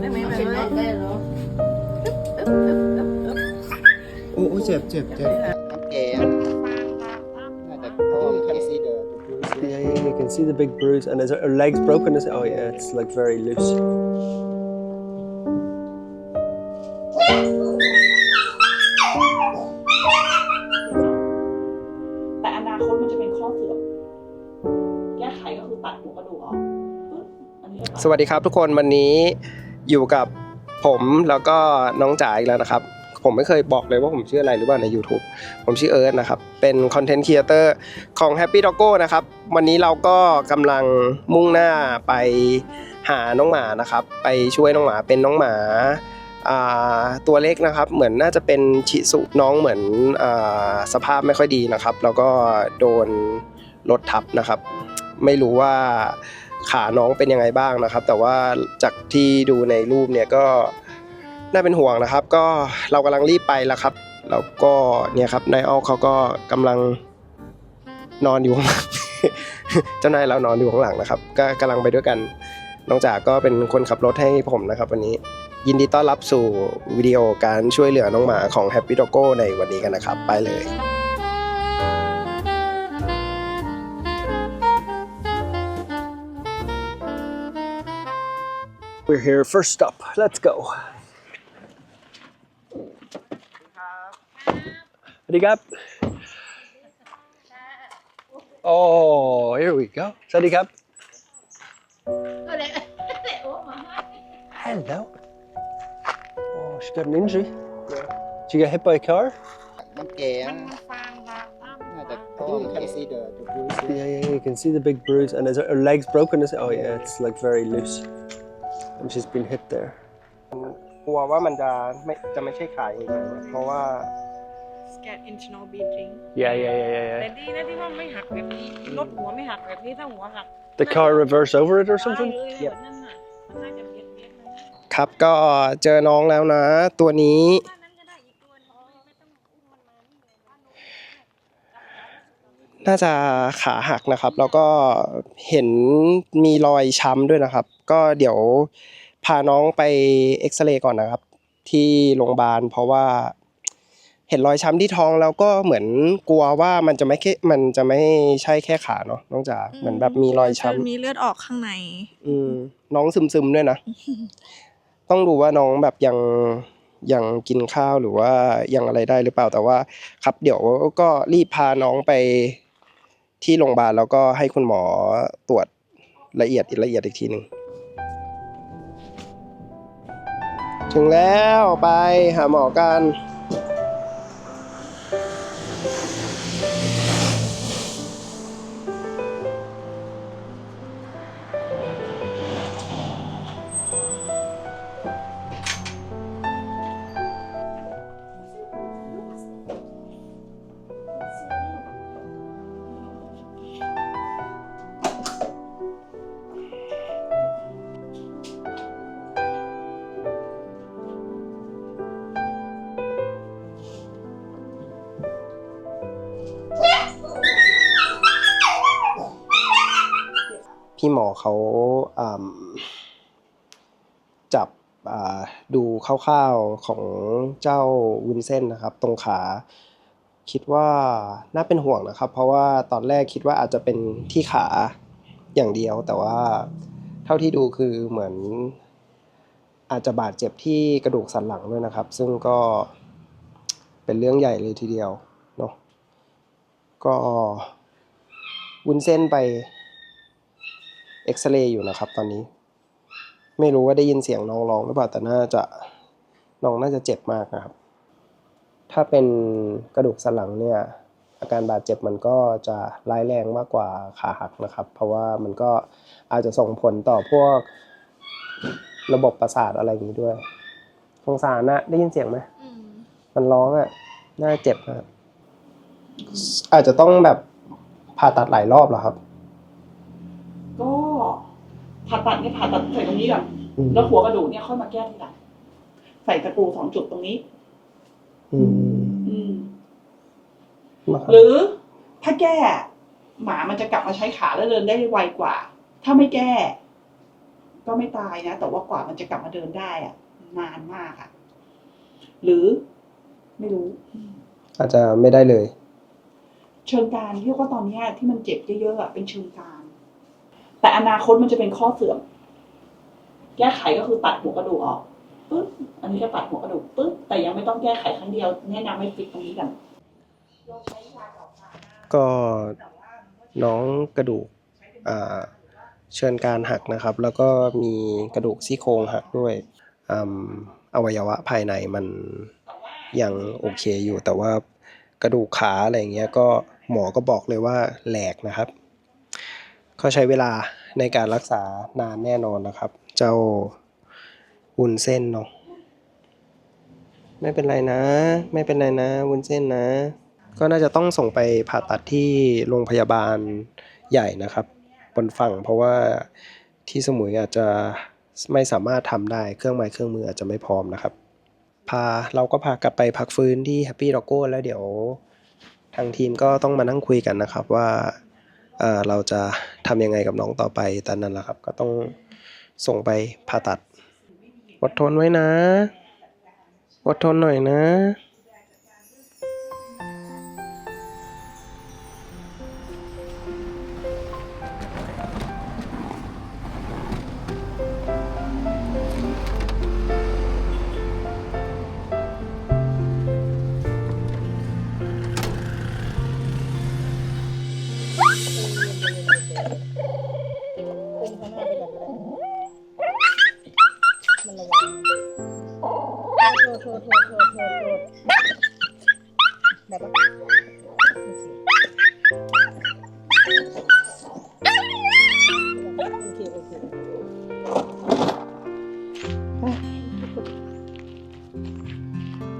ได้ไหมแบบนี้ได้เหรอโอ้โอ้เจ็บเจ็บเจ็บน้ำแกงน่าจะต้อง can see the the bruise Yeah, yeah, you can see the big bruise, and is her her legs broken? Is it? Oh yeah, it's like very loose. สวัสดีครับทุกคนวันนี้อยู่กับผมแล้วก็น้องจ๋าอีกแล้วนะครับ ผมไม่เคยบอกเลยว่าผมชื่ออะไรหรือเปล่าใน YouTube ผมชื่อเอิร์ธนะครับ เป็นคอนเทนต์ครีเอเตอร์ของ Happy Doggo นะครับ วันนี้เราก็กำลังมุ่งหน้าไปหาน้องหมานะครับ ไปช่วยน้องหมาเป็นน้องหมาตัวเล็กนะครับเหมือนน่าจะเป็นชิสุน้องเหมือนอสภาพไม่ค่อยดีนะครับ แล้วก็โดนรถทับนะครับ ไม่รู้ว่า ขาน้องเป็นยังไงบ้างนะครับ แต่ว่าจากที่ดูในรูปเนี่ยก็น่าเป็นห่วงนะครับ ก็เรากำลังรีบไปแล้วครับ แล้วก็เนี่ยครับนายอ้อเขาก็กำลังนอนอยู่ข้างหลังเจ้านายเรานอนอยู่ข้างหลังนะครับ ก็กำลังไปด้วยกันน้องจ๋าก็เป็นคนขับรถให้ผมนะครับ วันนี้ยินดีต้อนรับสู่วิดีโอการช่วยเหลือน้องหมาของ Happy d o g o ในวันนี้กันนะครับ ไปเลย We're here. First stop. Let's go. สวัสดีครับ Oh, here we go. สวัสดีครับ Hello. Oh, she got an injury. Did you get hit by a car? น้ำแกงน่าจะต้อง can see the the bruise Yeah, yeah, you can see the big bruise, and is her, her legs broken? Is it? Oh yeah, it's like very loose, and she's been hit there. กลัวว่ามันจะไม่จะไม่ใช่ขาอย่างเดียวเพราะว่า get internal bleeding yeah yeah yeah yeah แต่ yeah ดีนะที่ว่าไม่หักแบบนี้รถหัวไม่หักแบบนี้ถ้าหัวหัก the car reverse over it or ตาย something เลยแบบนั้นน่ะมันน่าจะเบียดเบียดเลยนะครับก็เจอน้องแล้วนะ ตัวนี้บ้านนั้นก็ได้อีกตัวนึงไม่ต้องอุ้มมันมานี่เลยบ้านนู้นน่าจะขาหักนะครับ แล้วก็เห็นมีรอยช้ำด้วยนะครับ ก็เดี๋ยว พาน้องไปเอ็กซเรย์ก่อนนะครับ ที่โรงพยาบาลเพราะว่าเห็นรอยช้ำที่ท้องแล้วก็เหมือนกลัวว่ามันจะไม่แค่มันจะไม่ใช่แค่ขาเนาะน้องจ๋าเหมือนแบบมีรอยช้ำมีเลือดออกข้างใน อืมน้องซึมๆด้วยนะ ต้องดูว่าน้องแบบยังยังกินข้าวหรือว่ายังอะไรได้หรือเปล่าแต่ว่า ครับ เดี๋ยวก็รีบพาน้องไปที่โรงพยาบาลแล้วก็ให้คุณหมอตรวจละเอียดละเอียดอีกทีหนึ่ง ถึงแล้วไปหาหมอกัน พี่หมอเขาจับดูคร่าวๆของเจ้าวุ้นเส้นนะครับ ตรงขา คิดว่าน่าเป็นห่วงนะครับ เพราะว่าตอนแรกคิดว่าอาจจะเป็นที่ขาอย่างเดียว แต่ว่าเท่าที่ดูคือเหมือนอาจจะบาดเจ็บที่กระดูกสันหลังด้วยนะครับ ซึ่งก็เป็นเรื่องใหญ่เลยทีเดียวเนาะก็วุ้นเส้นไป เอ็กซเรย์อยู่นะครับตอนนี้ ไม่รู้ว่าได้ยินเสียงน้องร้องหรือเปล่าแต่น่าจะน้องน่าจะเจ็บมากนะครับ ถ้าเป็นกระดูกสันหลังเนี่ยอาการบาดเจ็บมันก็จะร้ายแรงมากกว่าขาหักนะครับ เพราะว่ามันก็อาจจะส่งผลต่อพวกระบบประสาทอะไรอย่างนี้ด้วยสงสารนะได้ยินเสียงไหมมันร้องอะน่าเจ็บนะครับอาจจะต้องแบบผ่าตัดหลายรอบเหรอครับ ก็ผ่าตัดเนี่ยผ่าตัดใส่ตรงนี้ก่อนอืมแล้วหัวกระดูกเนี่ยค่อยมาแก้ทีหลังใส่ตะปูสองจุดตรงนี้ อืมอืม นะครับหรือถ้าแก้ หมามันจะกลับมาใช้ขาแล้วเดินได้ไวกว่า ถ้าไม่แก้ ก็ไม่ตายนะแต่ว่ากว่ามันจะกลับมาเดินได้อะนานมากอะหรือไม่รู้ อาจจะไม่ได้เลย เชิงการเรียกว่าตอนเนี้ยที่มันเจ็บเยอะๆอะเป็นเชิงการ แต่อนาคตมันจะเป็นข้อเสื่อม แก้ไขก็คือตัดหัวกระดูกออกปึ๊บอันนี้ก็ตัดหัวกระดูกปึ๊บแต่ยังไม่ต้องแก้ไขครั้งเดียวแนะนำให้ฟิกตรงนี้กันก็น้องกระดูกอ่าเชิญการหักนะครับ แล้วก็มีกระดูกซี่โครงหักด้วยอืมอวัยวะภายในมันยังโอเคอยู่ แต่ว่ากระดูกขาอะไรอย่างเงี้ยก็หมอก็บอกเลยว่าแหลกนะครับ ก็ใช้เวลาในการรักษานานแน่นอนนะครับ เจ้าวุ้นเส้นเนาะไม่เป็นไรนะ ไม่เป็นไรนะวุ้นเส้นนะ ก็น่าจะต้องส่งไปผ่าตัดที่โรงพยาบาลใหญ่นะครับ บนฝั่งเพราะว่าที่สมุยอาจจะไม่สามารถทำได้เครื่องไม้เครื่องมืออาจจะไม่พร้อมนะครับ พาเราก็พากลับไปพักฟื้นที่ Happy d o g g o แล้วเดี๋ยวทางทีมก็ต้องมานั่งคุยกันนะครับว่า เอ่อเราจะทำยังไงกับน้องต่อไปตอนนั้นแหละครับ ก็ต้องส่งไปผ่าตัด อดทนไว้นะ อดทนหน่อยนะ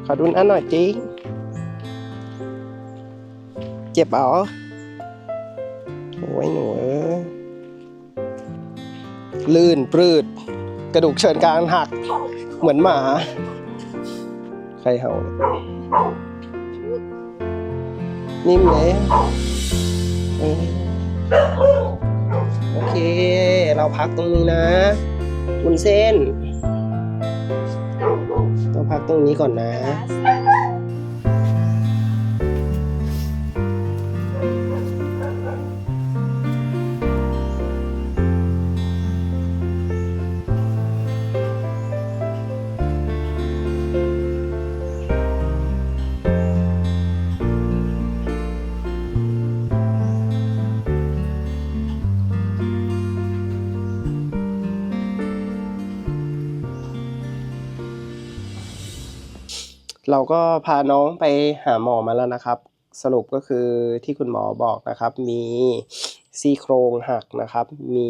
ขอดูอันหน่อยจีเจ็บเหรอโอ้ยหนูเอ้ลื่นปลืด กระดูกเชิญกรานหัก เหมือนหมา ใครเห่า นิ่มเลยโอเค เราพักตรงนี้นะบุนเส้น พักตรงนี้ก่อนนะ เราก็พาน้องไปหาหมอมาแล้วนะครับ สรุปก็คือที่คุณหมอบอกนะครับ มีซี่โครงหักนะครับ มี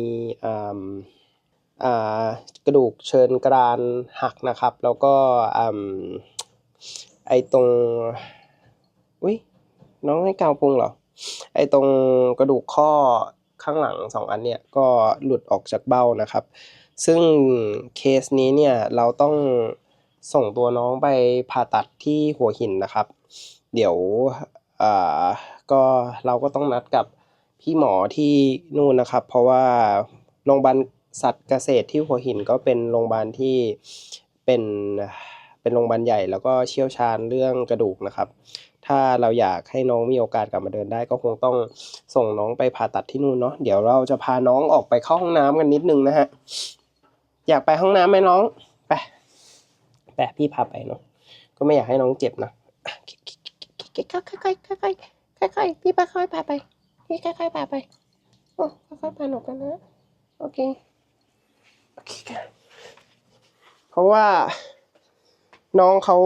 อ่ากระดูกเชิญกรานหักนะครับ แล้วก็ไอตรงอุ้ยน้องให้กาวพุงเหรอ ไอตรงกระดูกข้อข้างหลังสองอันเนี่ยก็หลุดออกจากเบ้านะครับ ซึ่งเคสนี้เนี่ยเราต้อง ส่งตัวน้องไปผ่าตัดที่หัวหินนะครับ เดี๋ยวอ่าก็เราก็ต้องนัดกับพี่หมอที่นู่นนะครับ เพราะว่าโรงพยาบาลสัตว์เกษตรที่หัวหินก็เป็นโรงพยาบาลที่เป็นเป็นโรงพยาบาลใหญ่แล้วก็เชี่ยวชาญเรื่องกระดูกนะครับ ถ้าเราอยากให้น้องมีโอกาสกลับมาเดินได้ ก็คงต้องส่งน้องไปผ่าตัดที่นู่นเนาะเดี๋ยวเราจะพาน้องออกไปเข้าห้องน้ำกันนิดนึงนะฮะอยากไปห้องน้ำไหมน้อง ไปไปพี่พาไปเนาะก็ไม่อยากให้น้องเจ็บนะค่อยๆค่อยๆค่อยๆค่อยพี่ค่อยๆพาไปพี่ค่อยๆพาไปโอ้ค่อยๆพาหนูกันนะโอเคโอเคค่ะเพราะว่าน้องเขา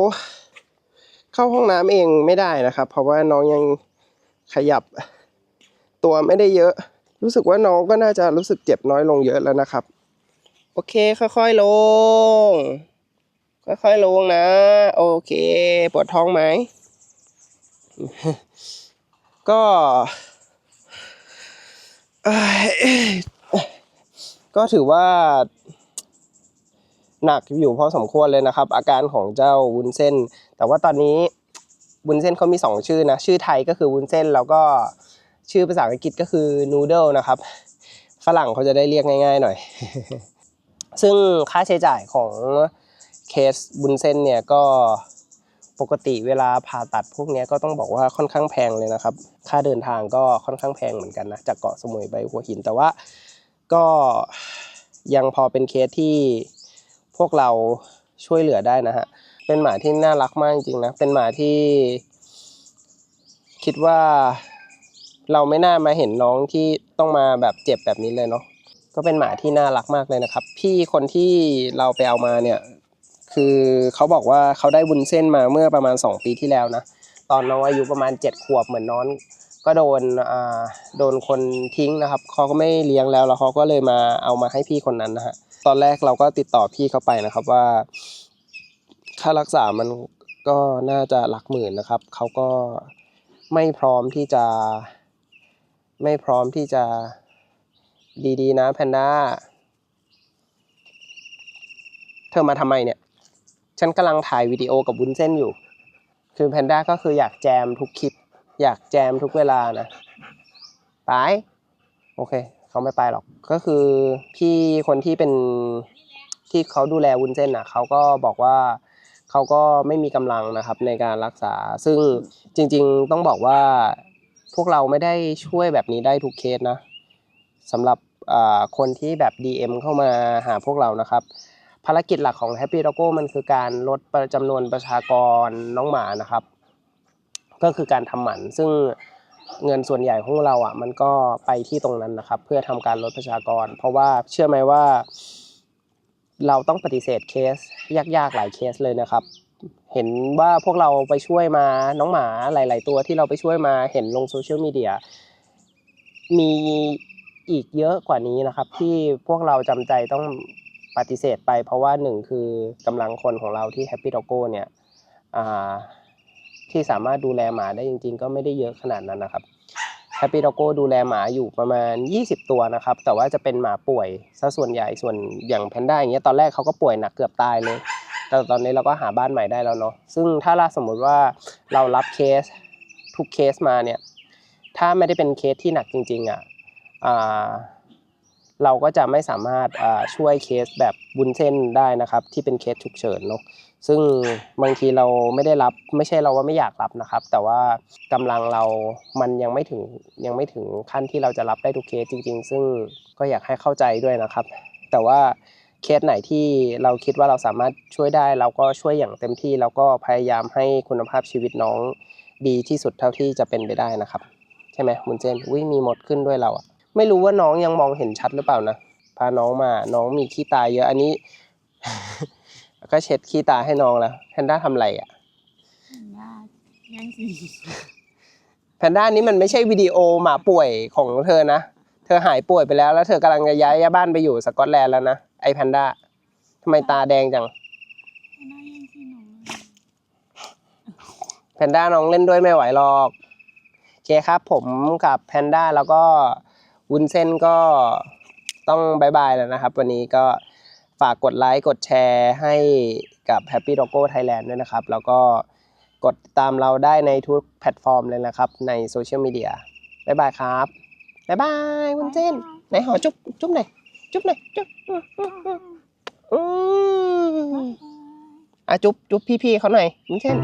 เข้าห้องน้ำเองไม่ได้นะครับ เพราะว่าน้องยังขยับตัวไม่ได้เยอะ รู้สึกว่าน้องก็น่าจะรู้สึกเจ็บน้อยลงเยอะแล้วนะครับ โอเค ค่อยๆลง ค่อยๆลงนะ โอเค ปวดท้องไหม ก็ก็ถือว่า หนักอยู่พอสมควรเลยนะครับ อาการของเจ้าวุ้นเส้น แต่ว่าตอนนี้วุ้นเส้นเขามีสองชื่อนะ ชื่อไทยก็คือวุ้นเส้น แล้วก็ชื่อภาษาอังกฤษก็คือนูเดิลนะครับ ฝรั่งเขาจะได้เรียกง่าย ๆ หน่อย ซึ่งค่าใช้จ่ายของ สบุญเส้นเนี่ยก็ปกติเวลาผ่าตัดพวกนี้ก็ต้องบอกว่าค่อนข้างแพงเลยนะครับ ค่าเดินทางก็ค่อนข้างแพงเหมือนกันนะจากเกาะสมุยไปหัวหินแต่ว่าก็ยังพอเป็นเคสที่พวกเราช่วยเหลือได้นะฮะเป็นหมาที่น่ารักมากจริงๆนะเป็นหมาที่ คิดว่าเราไม่น่ามาเห็นน้องที่ต้องมาแบบเจ็บแบบนี้เลยเนาะก็เป็นหมาที่น่ารักมากเลยนะครับ พี่คนที่เราไปเอามาเนี่ย คือเขาบอกว่าเขาได้บุญเส้นมาเมื่อประมาณ 2 ปีที่แล้วนะ ตอนน้องอายุประมาณ 7 ขวบเหมือนน้อง ก็โดนอ่าโดนคนทิ้งนะครับเขาก็ไม่เลี้ยงแล้วแล้วเขาก็เลยมาเอามาให้พี่คนนั้นนะฮะตอนแรกเราก็ติดต่อพี่เขาไปนะครับว่า ค่ารักษามันก็น่าจะหลักหมื่นนะครับเขาก็ไม่พร้อมที่จะ ไม่พร้อมที่จะดีๆ นะแพนด้าเธอมาทำไมเนี่ย ฉันกำลังถ่ายวิดีโอกับวุ้นเส้นอยู่ คือแพนด้าก็คืออยากแจมทุกคลิป อยากแจมทุกเวลานะไปโอเค เขาไม่ไปหรอก ก็คือพี่คนที่เป็นที่เขาดูแลวุ้นเส้นอะเขาก็บอกว่าเขาก็ไม่มีกำลังนะครับในการรักษา ซึ่งจริง ๆต้องบอกว่าพวกเราไม่ได้ช่วยแบบนี้ได้ทุกเคสนะสำหรับคนที่แบบ DM เข้ามาหาพวกเรานะครับ ภารกิจหลักของ Happy Doggo มันคือการลดจำนวนประชากรน้องหมานะครับ ก็คือการทำหมัน ซึ่งเงินส่วนใหญ่ของเราอะ มันก็ไปที่ตรงนั้นนะครับ เพื่อทำการลดประชากร เพราะว่าเชื่อไหมว่า เราต้องปฏิเสธเคส ยากๆหลายเคสเลยนะครับ เห็นว่าพวกเราไปช่วยมาน้องหมาหลาย ๆ ตัวที่เราไปช่วยมาเห็นลงโซเชียลมีเดียมีอีกเยอะกว่านี้นะครับ ที่พวกเราจำใจต้อง ปฏิเสธไป เพราะว่าหนึ่งคือกำลังคนของเราที่ Happy Doggo เนี่ยที่สามารถดูแลหมาได้จริง ๆ ก็ไม่ได้เยอะขนาดนั้นนะครับ Happy Doggo ดูแลหมาอยู่ประมาณ 20 ตัวนะครับ แต่ว่าจะเป็นหมาป่วยซะส่วนใหญ่ส่วนอย่างแพนด้าอย่างเงี้ยตอนแรกเขาก็ป่วยหนักเกือบตายเลย แต่ตอนนี้เราก็หาบ้านใหม่ได้แล้วเนาะซึ่งถ้าเราสมมุติว่าเรารับเคสทุกเคสมาเนี่ยถ้าไม่ได้เป็นเคสที่หนักจริงๆอะอ่า เราก็จะไม่สามารถช่วยเคสแบบบุญเส้นได้นะครับ ที่เป็นเคสฉุกเฉินเนาะซึ่งบางทีเราไม่ได้รับไม่ใช่เราว่าไม่อยากรับนะครับ แต่ว่ากำลังเรามันยังไม่ถึงยังไม่ถึงขั้นที่เราจะรับได้ทุกเคสจริง ๆ ซึ่งก็อยากให้เข้าใจด้วยนะครับ แต่ว่าเคสไหนที่เราคิดว่าเราสามารถช่วยได้เราก็ช่วยอย่างเต็มที่แล้วก็พยายามให้คุณภาพชีวิตน้องดีที่สุดเท่าที่จะเป็นไปได้นะครับ ใช่ไหมมุนเจนอุ้ยมีหมดขึ้นด้วยเราอะ ไม่รู้ว่าน้องยังมองเห็นชัดหรือเปล่านะพาน้องมาน้องมีขี้ตาเยอะอันนี้ ก็เช็ดขี้ตาให้น้องแล้วแพนด้าทำอะไรอะยังสิแพนด้านี้มันไม่ใช่วิดีโอหมาป่วยของเธอนะเธอหายป่วยไปแล้ว แล้วเธอกำลังจะย้ายบ้านไปอยู่สกอตแลนด์แล้วนะไอแพนด้าทำไมตาแดงจังน่ายังสิหนูแพนด้าน้องเล่นด้วยไม่ไหวหรอกโอเคครับ ผมกับแพนด้าแล้วก็ วุ้นเส้นก็ต้องบายบายแล้วนะครับ วันนี้ก็ฝากกดไลค์กดแชร์ให้กับ Happy Doggo Thailand ด้วยนะครับ แล้วก็กดติดตามเราได้ในทุกแพลตฟอร์มเลยนะครับ ในโซเชียลมีเดียบายบายครับบายบายวุ้นเส้นไหนหอจุ๊บจุ๊บหน่อยจุ๊บหน่อยจุ๊บอืมอืมอืมอืมอะจุ๊บจุ๊บพี่ๆเขาหน่อยวุ้นเส้น